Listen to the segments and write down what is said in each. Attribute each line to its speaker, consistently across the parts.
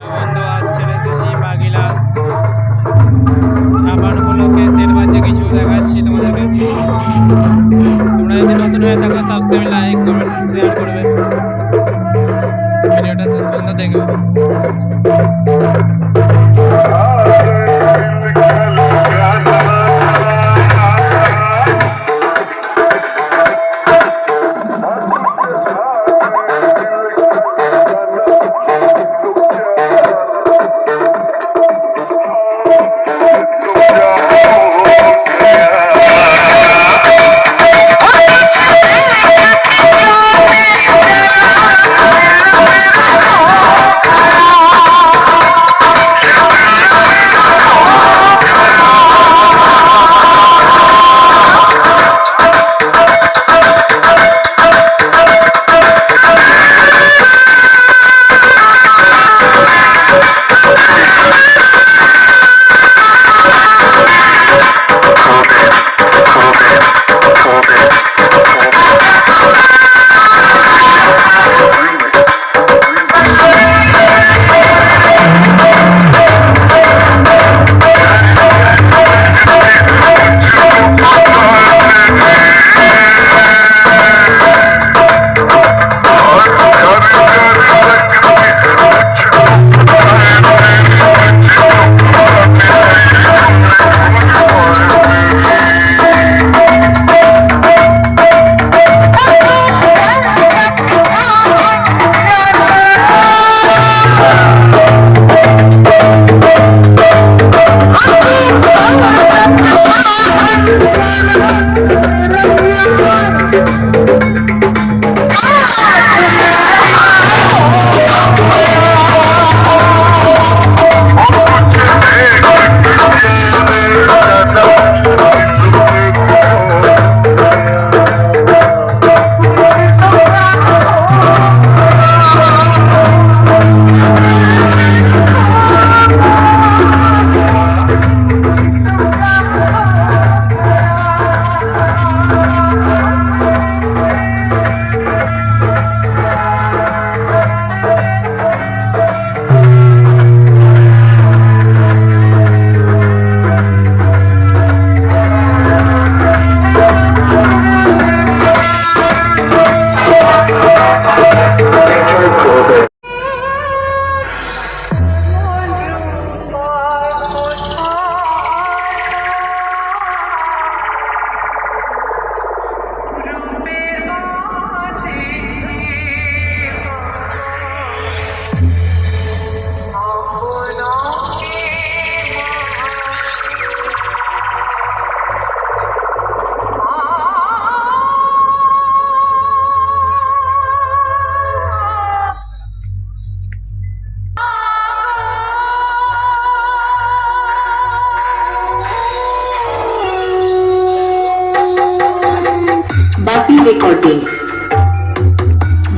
Speaker 1: বন্ধু আসছে দেখছি বাগিলা ছাপানগুলোকে সেট বাজে কিছু দেখাচ্ছি তোমাদেরকে। তোমরা যদি নতুন হয়ে থাকো সাবস্ক্রাইব লাইক কমেন্ট শেয়ার করবে। ভিডিওটা শেষ পর্যন্ত দেখবে।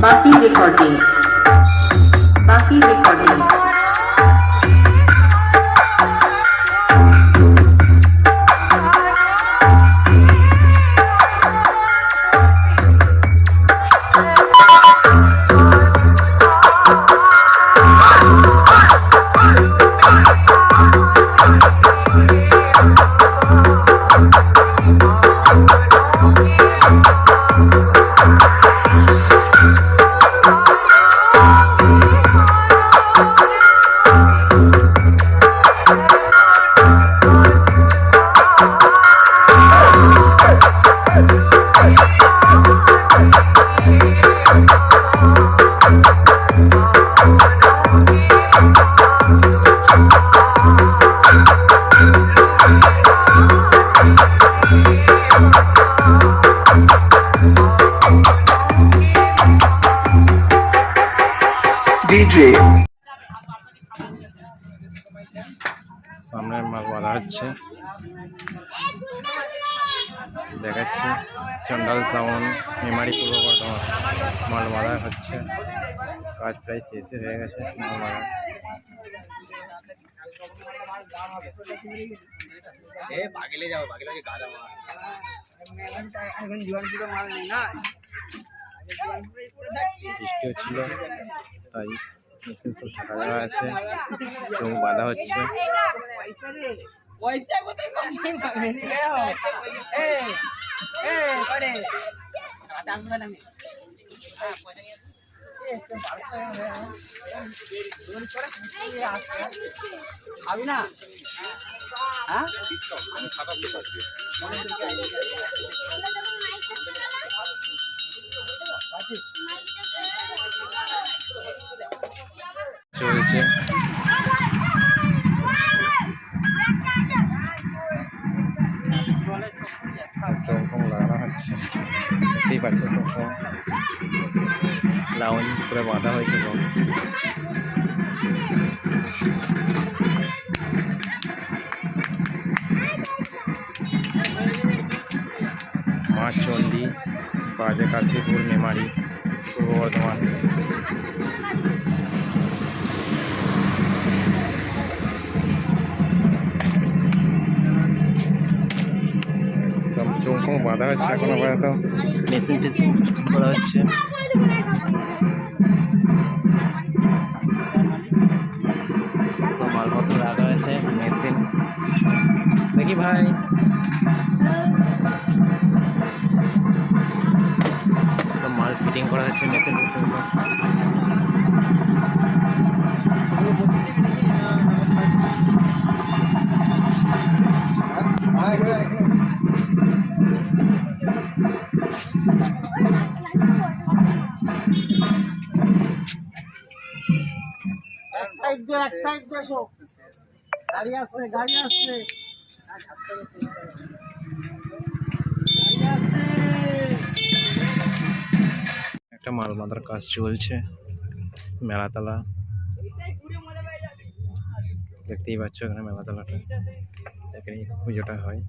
Speaker 2: বাপি রেকর্ডিং বাকি রেকর্ডিং
Speaker 1: সামনে মাল বাঁধা হচ্ছে। দেখাচ্ছি। চন্ডাল সাউন্ড মেমারি পূর্ব বর্ধমান। মাল বাঁধা হচ্ছে। কাজ প্রায় শেষে হয়ে গেছে মাল বাঁধা বৃষ্টি হচ্ছিল তাই মেশিন সব ঢাকা দেওয়া আছে চোখ বাঁধা হচ্ছে
Speaker 3: আমি হ্যাঁ না হ্যাঁ
Speaker 1: লাউন পুরো বাঁধা হয়েছে বক্স মা চণ্ডী বাজে কাশীপুর মেমারি পূর্ব বর্ধমান। ফোখ বাঁধা হচ্ছে এখনও পর্যন্ত। মেশিন টেশিন করা হচ্ছে। দেখি ভাই মাল ফিটিং করা হচ্ছে মেশিন টেশিন
Speaker 4: এক সাইড দিয়ে এক সাইড দিয়ে গাড়ি আসছে গাড়ি আসছে।
Speaker 1: একটা মাল বাঁধার কাজ চলছে, মেলাতলা। দেখতেই পাচ্ছ এখানে মেলাতলাটা। এখানে পুজোটা হয়।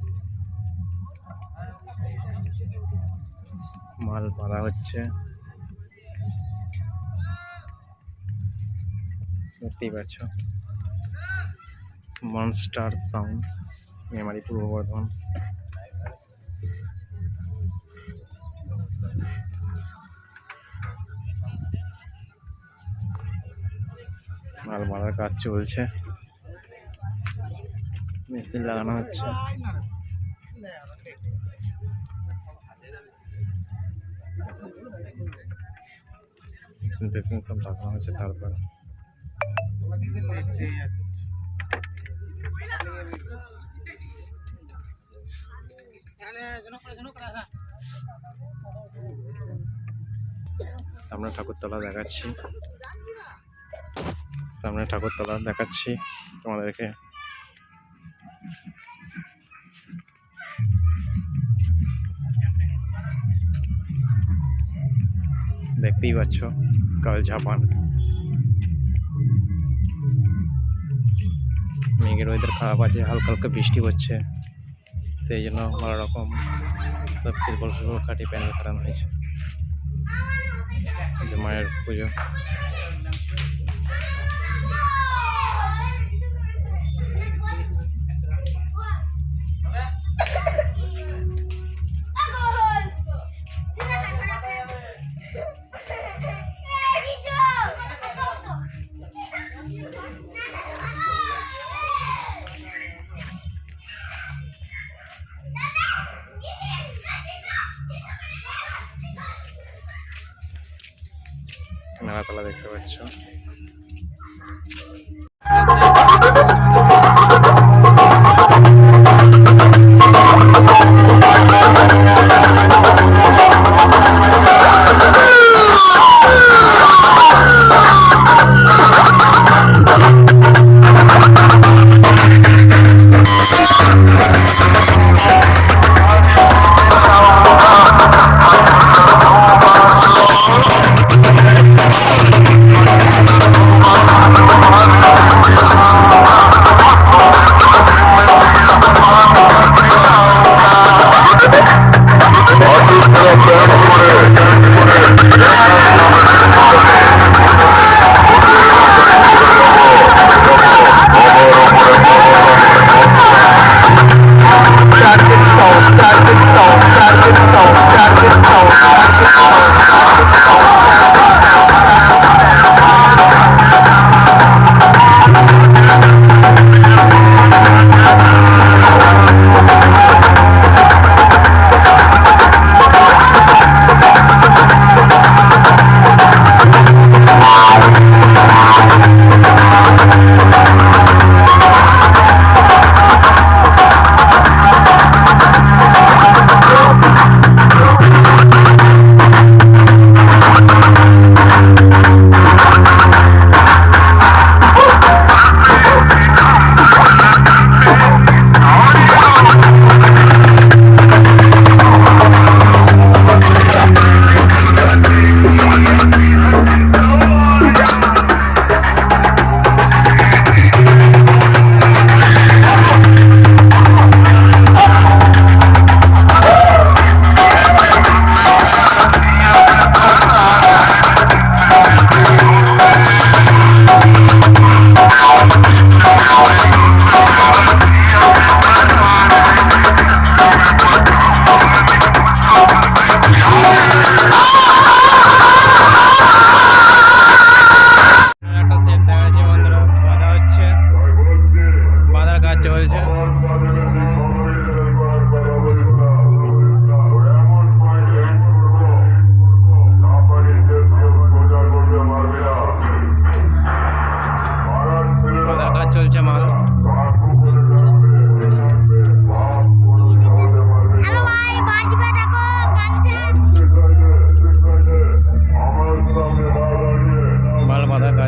Speaker 1: মাল বাঁধা হচ্ছে। দেখতেই পাচ্ছ। মনস্টার সাউন্ড মেমারি পূর্ব বর্ধমান। মাল মারার কাজ চলছে। মেশিন লাগানো হচ্ছে। মেশিন টেশিন সব লাগানো হচ্ছে তারপর। সামনে ঠাকুরতলা দেখাচ্ছি। সামনে ঠাকুরতলা দেখাচ্ছি তোমাদেরকে। দেখতেই পাচ্ছ, কাল ঝাপান। মেঘের ওয়েদার খারাপ আছে, হালকা হালকা বৃষ্টি হচ্ছে। সেই জন্য নানা রকম সব তিরপল কাটি প্যান্ডেল করানো হয়েছে। মায়ের পুজো। মেলাতলা দেখতে পাচ্ছ।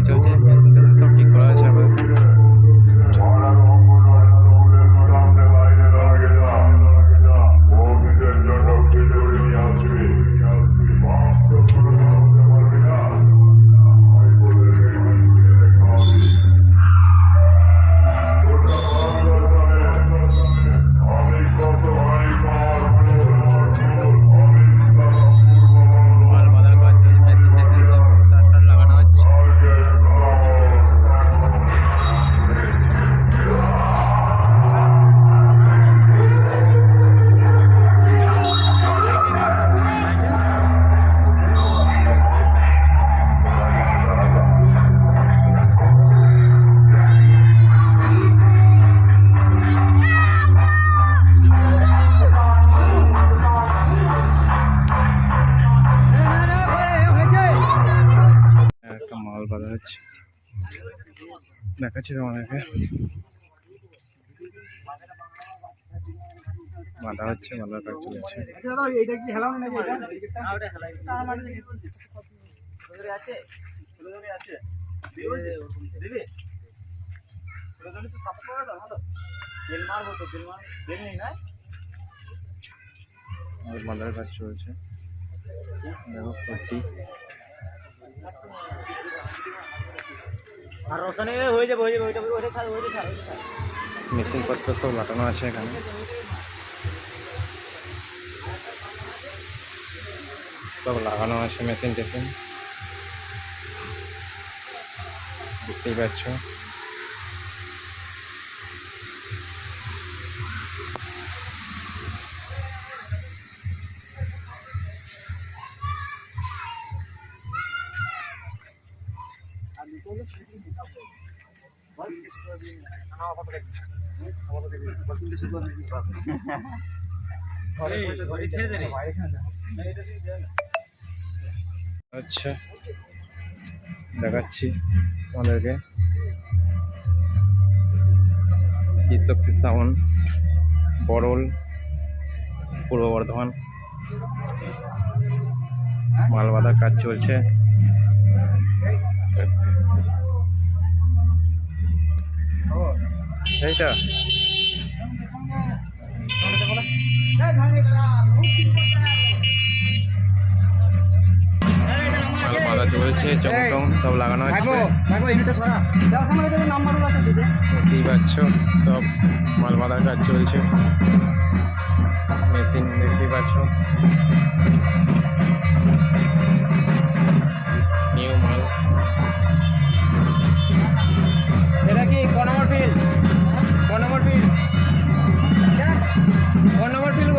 Speaker 1: মাল বাঁধা হচ্ছে দেখাচ্ছি তোমাদেরকে। বাঁধা হচ্ছে বাঁধার কাজ চলছে বাঁধার কাজ চলছে। দেখো
Speaker 4: আর ওখানে হয়ে যাবে হয়ে যাবে ওইটা ওইটা খাই ওইটা খাই
Speaker 1: মেশিন পত্র সব লাটানো আছে এখানে। সব লাগানো আছে মেশিন টেশিন দেখতেই পাচ্ছ। আচ্ছা। দেখাচ্ছি আমাদেরকে শক্তি সাউন্ড? বরল পূর্ব বর্ধমান। মাল বাঁধার কাজ চলছে। তাই তো বাঁধা চলছে চমচম সব লাগানো হচ্ছে।
Speaker 4: সব মাল কাজ চলছে। মেশিন
Speaker 1: দেখতেই পাচ্ছ। নিউ মাল। ফোন নম্বর ফেলব